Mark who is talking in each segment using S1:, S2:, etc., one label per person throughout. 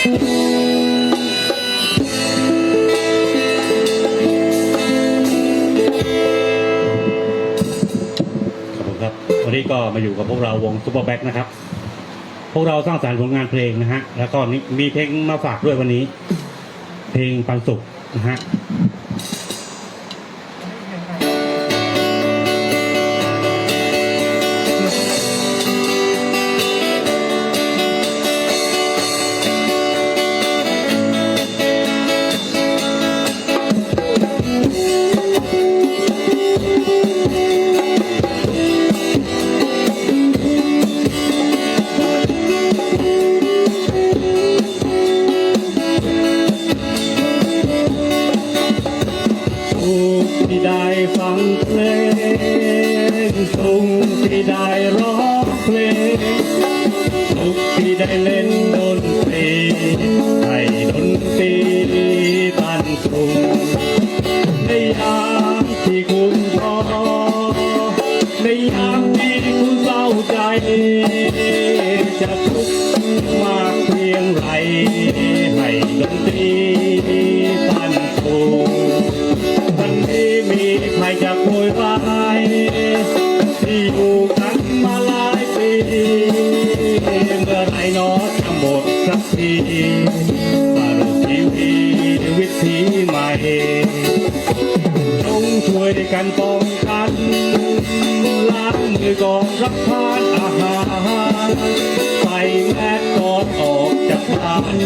S1: ขอบคุณครับวันนี้ก็มาอยู่กับพวกเราวงซูเปอร์แบ็กนะครับ พวกเราสร้างสรรค์ผลงานเพลงนะฮะ แล้วก็มีเพลงมาฝากด้วยวันนี้ เพลงปันสุขนะฮะ จะ ก่อนรับทานอาหารใส่แมสก่อนออกจากบ้าน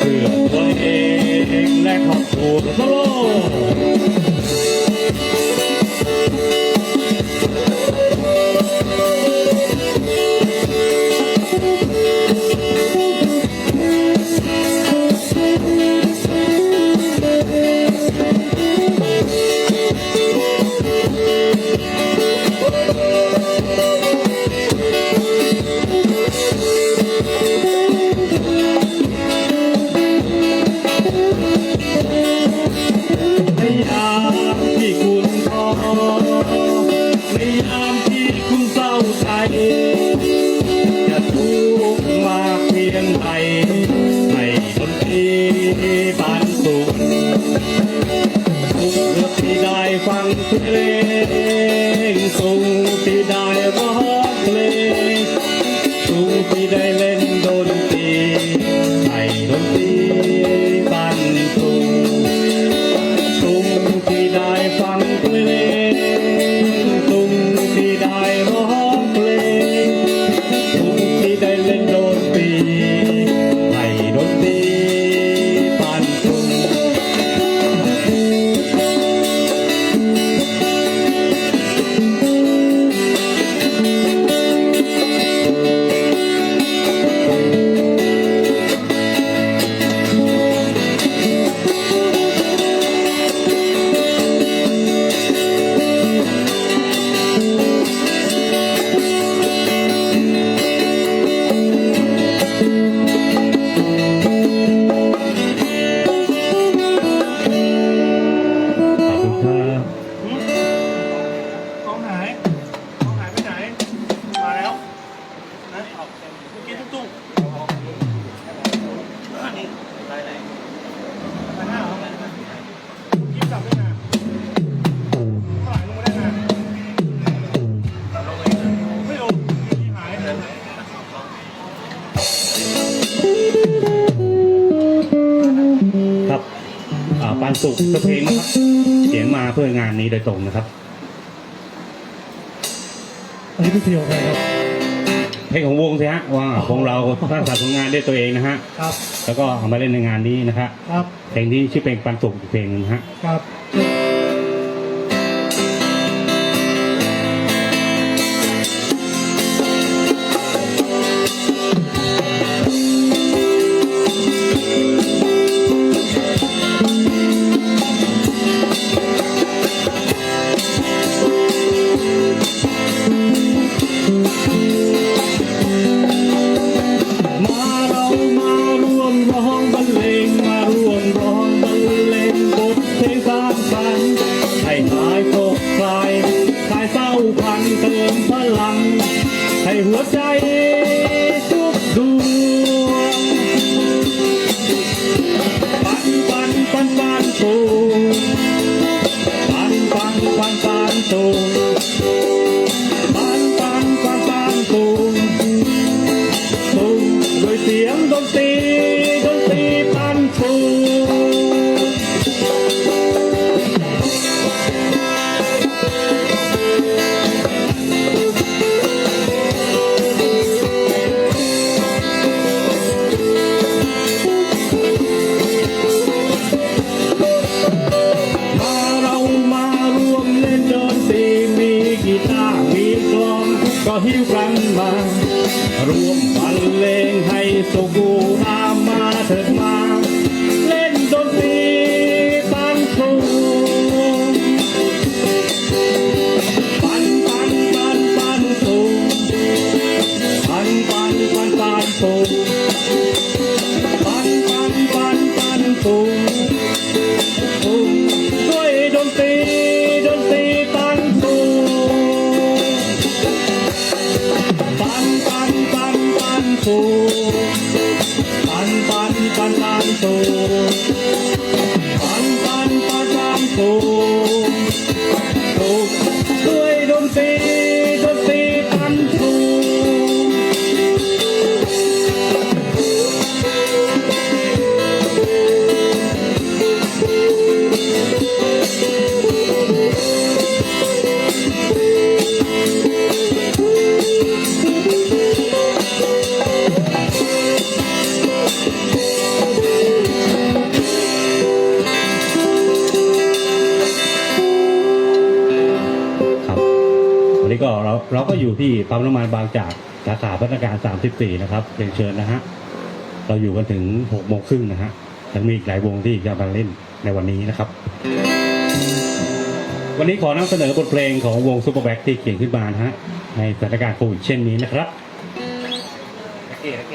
S1: เพื่อตัวเองและครอบครัวโซโล อ่าปันสุขสักเพลงนะครับเขียนมาเพื่องานนี้โดยตรงนะครับ
S2: อันนี้เป็นเพลงอะไรครับ
S1: เพลงของวงสิฮะว่าของเราสร้างสรรค์ผลงานด้วยตัวเองนะฮะ
S2: ครับ
S1: แล้วก็เอามาเล่นในงานนี้นะครับ
S2: ครับ
S1: เพลงนี้ชื่อเพลงปันสุขอีกเพลงหนึงนะฮะ
S2: ครับ
S1: เราก็อยู่ที่ปั๊มน้ำมันบางจากสาขาพัฒนาการ 34 นะครับเรียนเชิญนะฮะเราอยู่กันถึง6โมงครึ่งนะฮะยังมีอีกหลายวงที่จะมาเล่นในวันนี้นะครับ วันนี้ขอนำเสนอบทเพลงของวงซูเปอร์แบ็กที่เขียนขึ้นมานะฮะในสถานการณ์โควิดเช่นนี้นะครับโอเคโอเค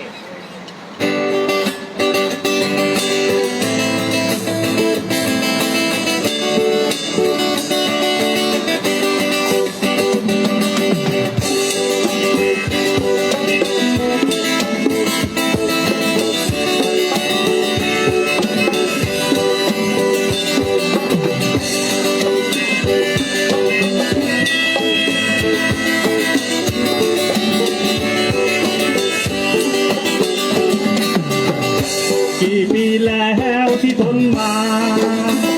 S1: แล้วที่ทนมา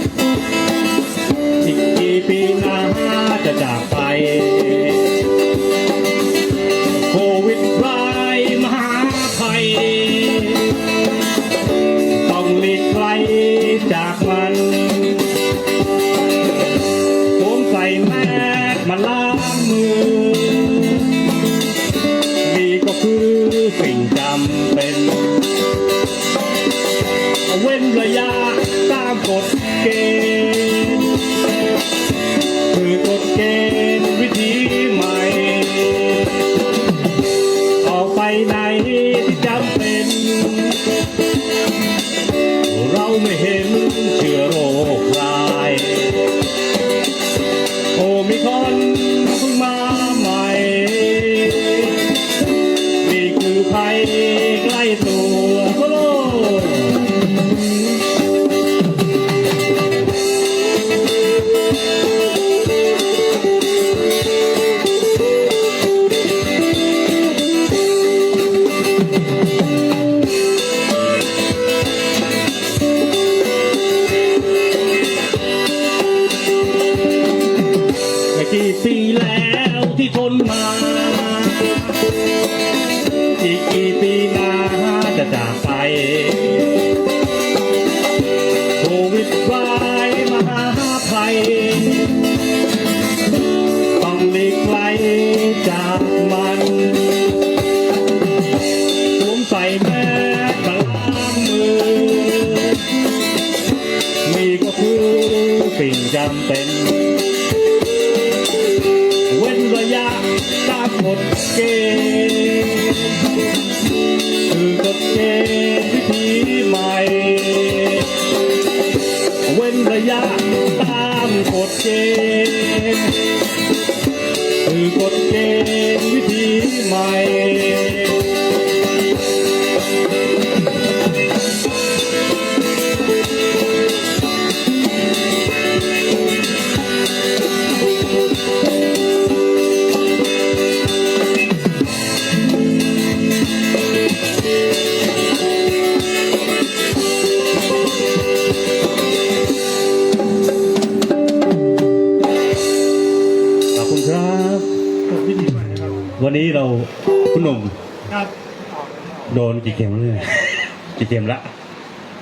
S1: กี่เข็
S2: ม
S1: ละ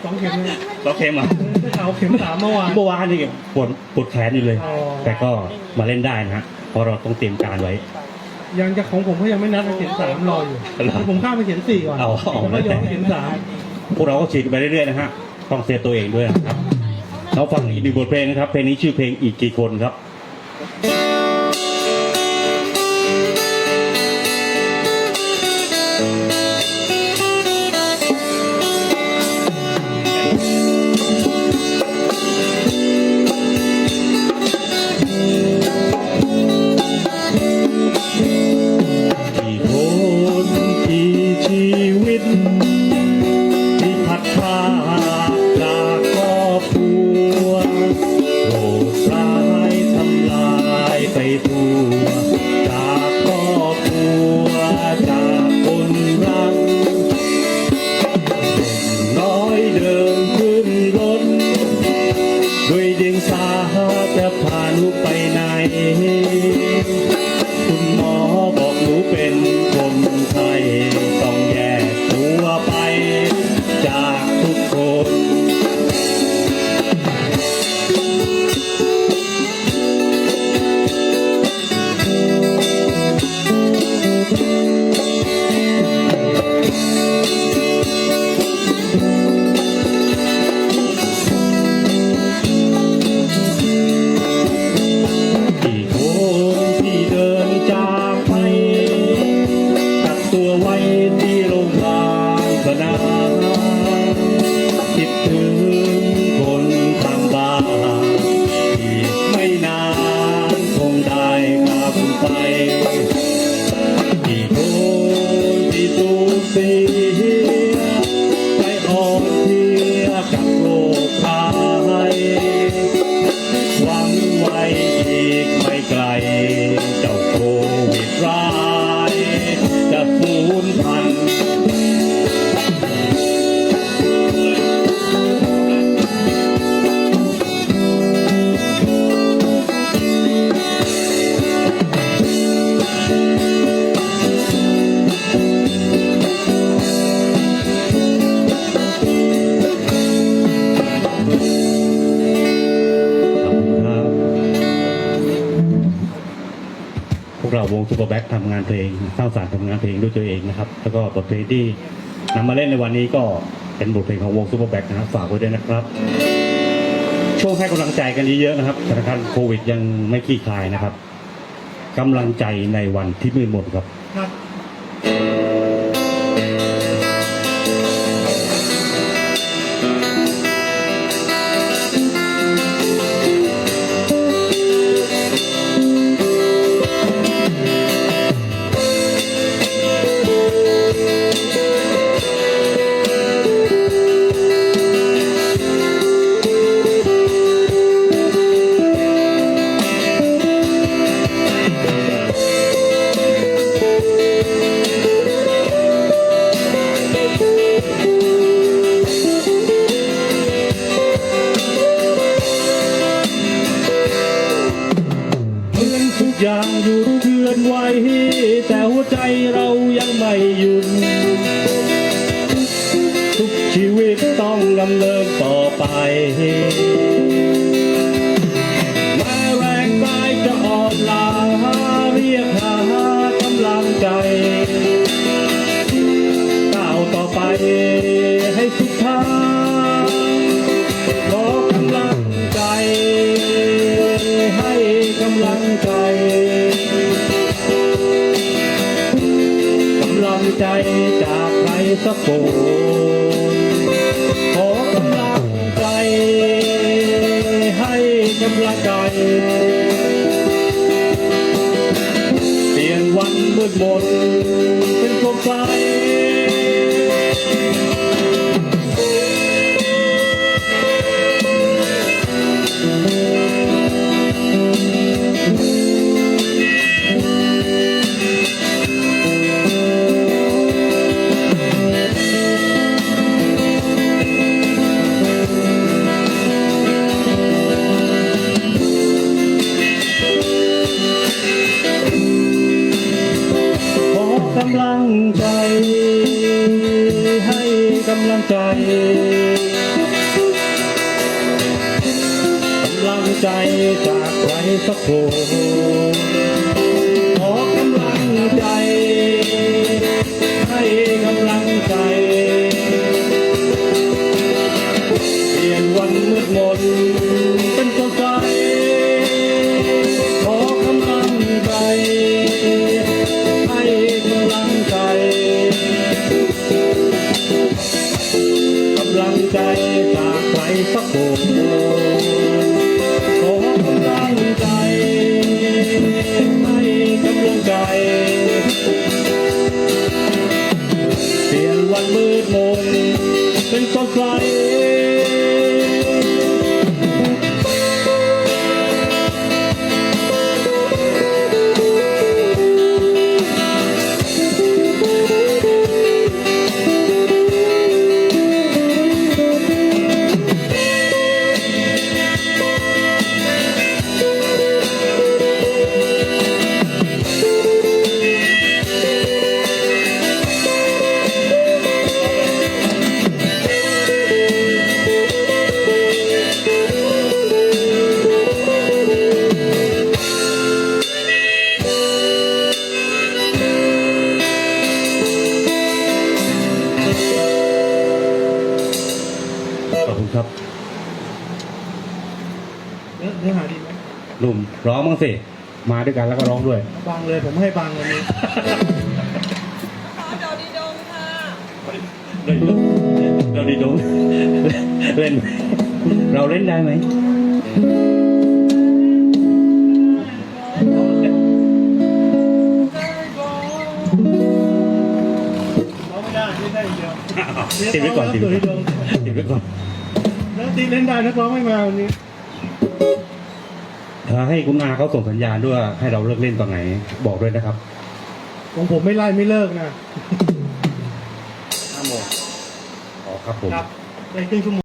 S2: สองเข็มเลย
S1: สองเข็มอะ
S2: ได้ข่าวเข็มสามเมื่อวาน
S1: เมื่อวานนี่ปวดปวดแขนอยู่เลย
S2: อ๋อ
S1: แต่ก็มาเล่นได้นะฮะเพราะเราต้องเตรียมการไว้
S2: ยังจะของผมก็ยังไม่นัดเข็มสามรออยู่
S1: เหรอ
S2: ผมข้ามไปเข็มสี่ก่อน
S1: เอาเอา
S2: แล้วก็ย้อนเข็มสาม
S1: พวกเราก็ฉีดไปเรื่อยๆนะฮะต้องเซฟตัวเองด้วยนะครับเราฟังอีกหนึ่งบทเพลงนะครับเพลงนี้ชื่อเพลงอีกกี่คนครับานเพลงสร้างสรรค์ทำงานเพลงด้วยตัวเองนะครับ แล้วก็บทเพลงที่นำมาเล่นในวันนี้ก็เป็นบทเพลงของวงซูเปอร์แบ็คนะครับฝากไว้ด้วยนะครับ ช่วงให้กำลังใจกันเยอะๆนะครับสถานการณ์โควิดยังไม่คลี่คลายนะครับกำลังใจในวันที่มืดมนครับ ใครสักคนขอกำลังใจให้กำลังใจเปลี่ยนวันมืดมน ใจจากใครสักคนขอกำลังใจให้ ด้วยกันแล้วก็ร้องด้วย
S2: บังเลยผมให้บังวันนี้
S3: ขอโดดีดงค่ะ
S1: เราดีดงเล่น เราเล่นได้ไหม
S2: ร้องไม่ได้เล่นได้อย่างเดียว
S1: ติดไว้ก่อนติดไว้ก่อนติดไว้ก่อน
S2: แล้วตีเล่นได้นักร้องไม่มาวันนี้
S1: ถ้า ให้คุณอาเขาส่งสัญญาณด้วยว่าให้เราเลิกเล่นตอนไหนบอกด้วยนะครับ
S2: ของผมไม่ไล่ไม่เลิกนะ
S1: ห้าโมงอ๋อครับผม
S2: ครับในครึ่งชั่วโมง